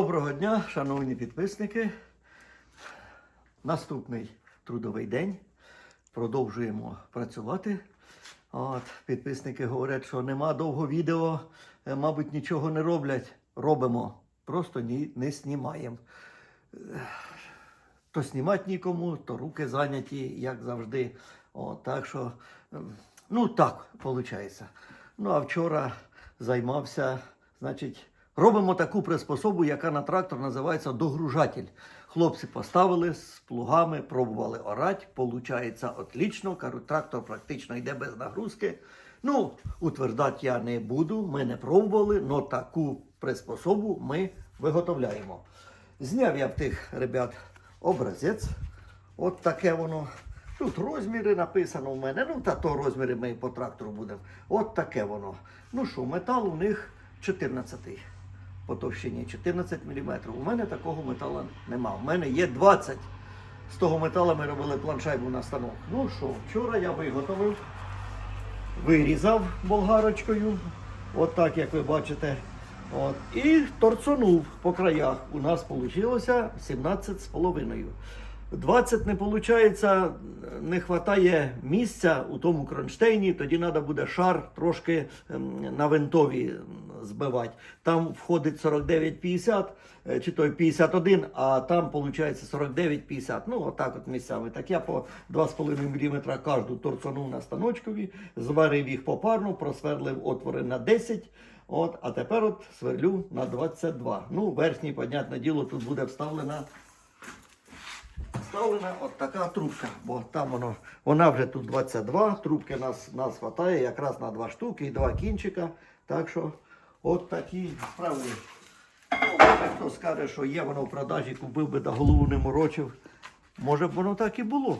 Доброго дня, шановні підписники. Наступний трудовий день. Продовжуємо працювати. От, підписники говорять, що нема довго відео, е, мабуть, нічого не роблять. Робимо, просто ні, не знімаємо. Е, То знімати нікому, то руки зайняті, як завжди. От, так що, ем, ну так, виходить. Ну а вчора займався, значить, робимо таку приспособу, яка на трактор називається догружатель. Хлопці поставили з плугами, пробували орати, получається отлично. Кажуть, трактор практично йде без нагрузки. Ну, утверждати я не буду, ми не пробували, але таку приспособу ми виготовляємо. Зняв я в тих ребят образець. От таке воно. Тут розміри написано в мене. Ну, та то розміри ми по трактору будемо. От таке воно. Ну що, метал у них 14 по товщині 14 мм. У мене такого металу нема. У мене є 20. З того металу ми робили планшайбу на станок. Ну що, вчора я виготовив, вирізав болгарочкою. От так, як ви бачите. От, і торцонув по краях. У нас вийшло 17,5. 20 не виходить, не вистачає місця у тому кронштейні, тоді треба буде шар трошки ем, на винтові збивати. Там входить 49,50 е, чи той 51, а там виходить 49,50. Ну, отак от місцями. Так я по 2,5 мм кожну торцанув на станочкові, зварив їх попарно, просверлив отвори на 10. От, а тепер от сверлю на 22. Ну, верхній, понятне діло, тут буде вставлена Вставлена от така трубка, бо там воно, вона вже тут 22, трубки нас, нас хватає якраз на два штуки і два кінчика. Так що от такі справи. Ну, хто скаже, що є воно в продажі, купив би да голову не морочив. Може б воно так і було.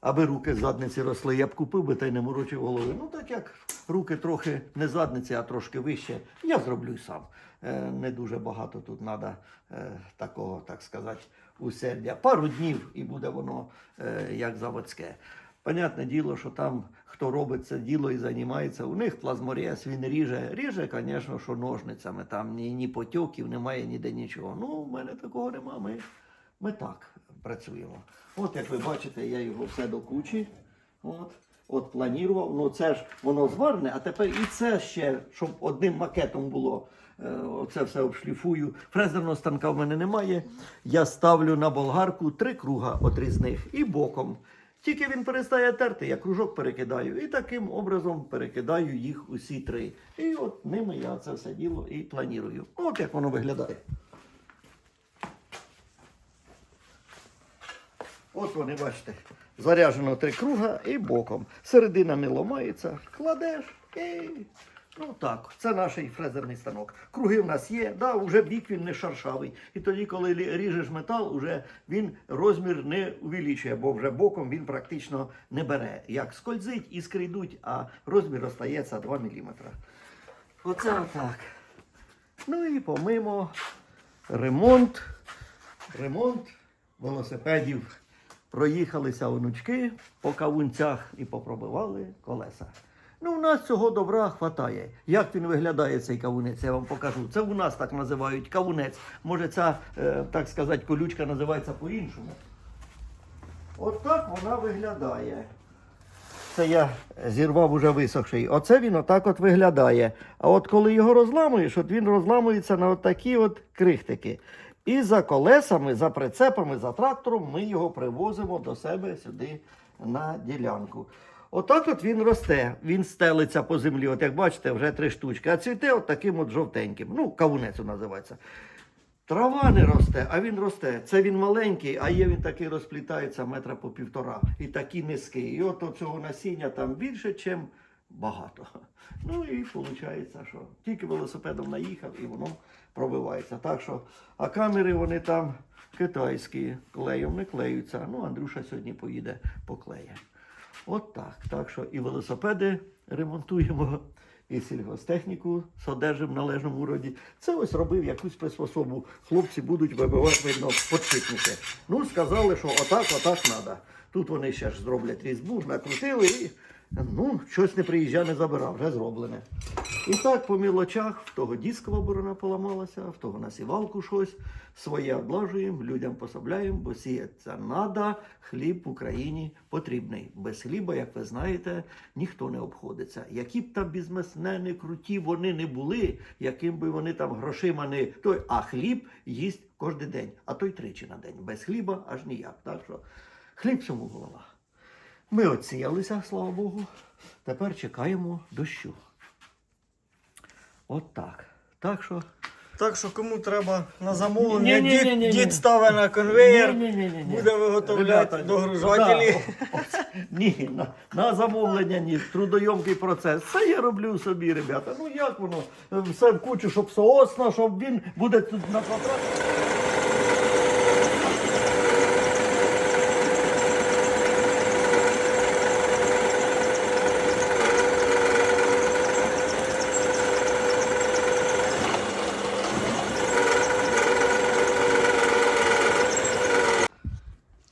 Аби руки задниці росли, я б купив би та й не морочив голови. Ну так як руки трохи не задниці, а трошки вище, я зроблю сам. Е, не дуже багато тут треба е, такого, так сказати, усердя. Пару днів і буде воно е, як заводське. Понятне діло, що там хто робить це діло і займається, у них плазморез, він ріже. Ріже, звісно, що ножницями. Там ні, ні потьоків, немає ніде нічого. Ну, у мене такого нема. Ми, ми так працюємо. От як ви бачите, я його все до кучі. От. От планував, ну це ж воно зварне, а тепер і це ще, щоб одним макетом було. Е, Оце все обшліфую. Фрезерного станка в мене немає. Я ставлю на болгарку три круга отрізних і боком. Тільки він перестає терти, я кружок перекидаю. І таким образом перекидаю їх усі три. І от ними я це все діло і планую. От як воно виглядає. От вони, бачите, заряджено три круга і боком. Середина не ламається, кладеш і. Ну так, це наш фрезерний станок. Круги в нас є, да, вже бік він не шаршавий. І тоді, коли ріжеш метал, уже він розмір не увеличує, бо вже боком він практично не бере. Як скользить, іскри йдуть, а розмір остається 2 мм. Оце отак. Ну і помимо ремонт. Ремонт велосипедів. Проїхалися онучки по кавунцях і попробивали колеса. Ну, у нас цього добра хватає. Як він виглядає, цей кавунець, я вам покажу. Це у нас так називають кавунець. Може, ця, е, так сказати, колючка називається по-іншому. От так вона виглядає. Це я зірвав уже висохший. Оце він отак от виглядає. А от коли його розламуєш, от він розламується на отакі от крихтики. І за колесами, за прицепами, за трактором ми його привозимо до себе сюди на ділянку. Отак от він росте, він стелиться по землі. От як бачите, вже три штучки. А цвіте от таким от жовтеньким. Ну, кавунець називається. Трава не росте, а він росте. Це він маленький, а є він такий розплітається метра по півтора. І такий низький. І от цього насіння там більше, ніж багато. Ну і виходить, що тільки велосипедом наїхав і воно пробивається. Так що, а камери вони там китайські, клеєм не клеються. Ну, Андрюша сьогодні поїде поклеє. От так. Так що і велосипеди ремонтуємо, і сільгостехніку содержимо в належному роді. Це ось робив якусь приспособу. Хлопці будуть вибивати, видно, подшипники. Ну, сказали, що отак, отак треба. Тут вони ще ж зроблять різьбу, накрутили і Ну, щось не приїжджа, не забирав, вже зроблене. І так по мілочах, в того дискова борона поламалася, в того на сівалку щось, своє облажуємо, людям пособляємо, бо сіяться надо, хліб в Україні потрібний. Без хліба, як ви знаєте, ніхто не обходиться. Які б там бізнесмени круті вони не були, яким би вони там грошима не той, а хліб їсть кожен день, а то й тричі на день. Без хліба аж ніяк. Так що хліб всьому голова. Ми оціялися, слава Богу. Тепер чекаємо дощу. От так. Так що. Так що кому треба на замовлення, Ні-ні-ні-ні-ні. дід, дід ставить на конвейер, Ні-ні-ні-ні-ні. буде виготовляти Ребята, догружателі. да, оце- ні, на, на замовлення ні, трудойомкий процес. Це я роблю собі, ребята. Ну як воно? Е, Все в кучу, щоб соосно, щоб він буде тут на квадрат.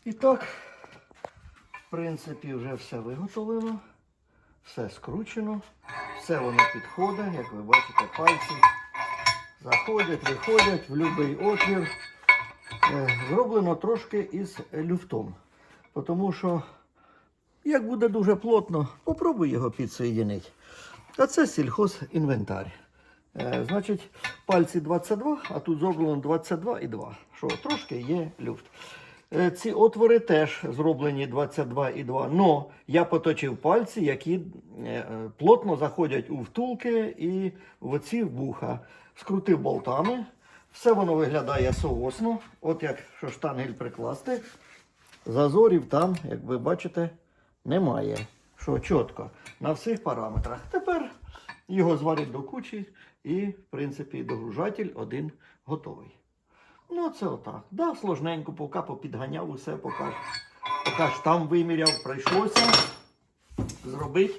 І так, в принципі, вже все виготовлено, все скручено, все воно підходить, як ви бачите, пальці заходять, виходять в будь-який отвір. Е, Зроблено трошки із люфтом. Тому що, як буде дуже плотно, попробуй його підсоєдинити. А це сільхозінвентар. Е, значить, пальці 22, а тут зроблено 22 і 2. Що трошки є люфт. Е, Ці отвори теж зроблені 22 і 2. Но я поточив пальці, які е, е, плотно заходять у втулки і в оці вуха. Скрутив болтами. Все воно виглядає соосно. От як штангель прикласти. Зазорів там, як ви бачите, немає. Що чітко, на всіх параметрах. Тепер його зварять до кучі і, в принципі, догружатель один готовий. Ну, це отак. Да, сложненько, поки попідганяв усе, поки, ж- поки ж там виміряв, прийшлося зробити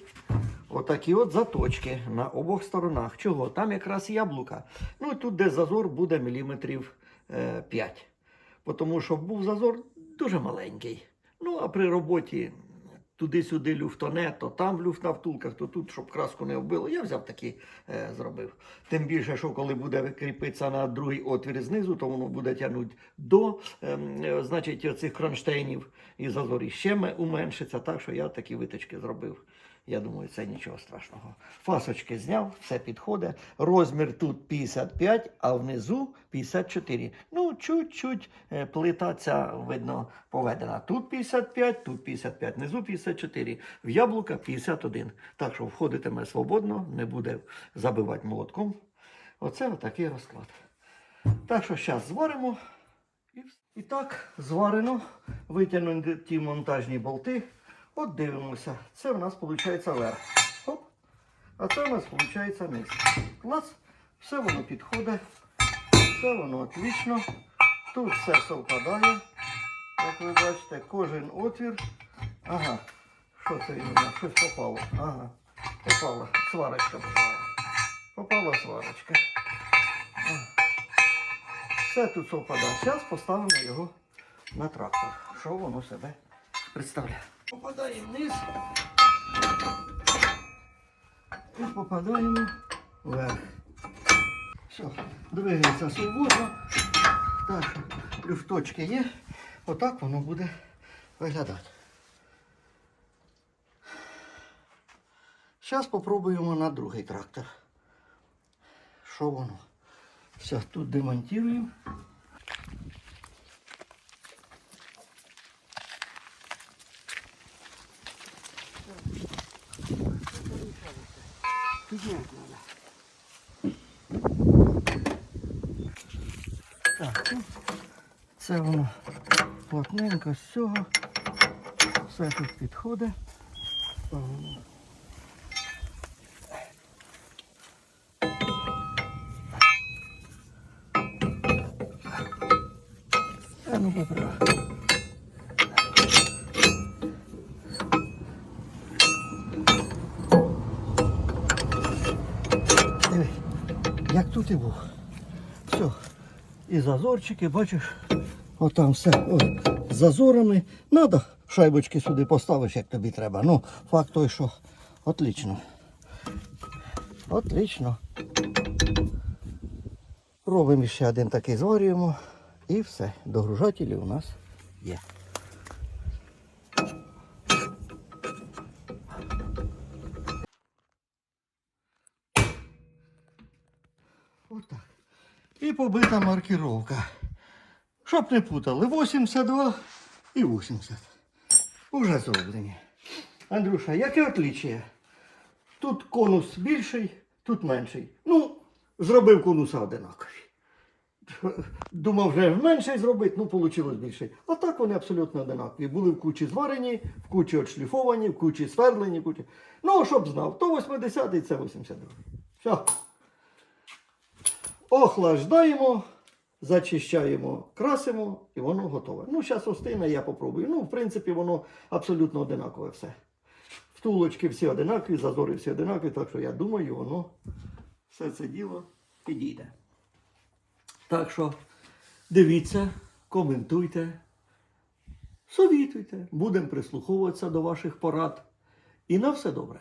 отакі от заточки на обох сторонах. Чого? Там якраз яблука. Ну і тут, де зазор, буде міліметрів е, 5. Тому що був зазор дуже маленький. Ну, а при роботі туди-сюди люфтоне, то там в на втулках, то тут, щоб краску не вбило. Я взяв такі е, зробив. Тим більше, що коли буде кріпитися на другий отвір знизу, то воно буде тягнути до ем, е, значить, цих кронштейнів і зазорі ще уменшиться. Так що я такі виточки зробив. Я думаю, це нічого страшного. Фасочки зняв, все підходить. Розмір тут 55, а внизу 54. Ну, чуть-чуть е, плита ця, видно, поведена. Тут 55, тут 55, внизу 54. В яблука 51. Так що входитиме свободно, не буде забивати молотком. Оце отакий розклад. Так що зараз зваримо. І, так, зварено. Витягнемо ті монтажні болти. От дивимося. Це в нас виходить верх. Хоп. А це у нас виходить низ. Клас. Все воно підходить. Все воно отлично. Тут все совпадає. Як ви бачите, кожен отвір. Ага. Що це він у? Щось попало. Ага. Попала. Сварочка попала. Попала сварочка. Все тут совпадає. Зараз поставимо його на трактор. Що воно себе представляє. Попадаємо вниз. І попадаємо вверх. Все, двигається свободно. Так, люфточки є. Отак воно буде виглядати. Зараз спробуємо на другий трактор. Що воно? Все, тут демонтуємо. Так, ну, це воно плотненько з цього. Все тут підходить. А ну попробуй. Тут і був. Все. І зазорчики, бачиш, отам все. З зазорами. Надо шайбочки сюди поставиш, як тобі треба. Ну, факт той, що отлично. Отлично. Робимо ще один такий, зварюємо. І все. Догружателі у нас є. Отак. І побита маркіровка. Щоб не путали, 82 і 80. Уже зроблені. Андрюша, яке отличие? Тут конус більший, тут менший. Ну, зробив конуса одинакові. Думав вже менший зробити, ну вийшло більший. А так вони абсолютно одинакові. Були в кучі зварені, в кучі отшліфовані, в кучі сверлені, в кучі. Ну, щоб знав, то 80 і це 82. Все. Охлаждаємо, зачищаємо, красимо і воно готове. Ну, зараз остине, я попробую. Ну, в принципі, воно абсолютно одинакове все. Втулочки всі одинакові, зазори всі одинакові, так що я думаю, воно все це діло підійде. Так що дивіться, коментуйте, совітуйте, будемо прислуховуватися до ваших порад. І на все добре.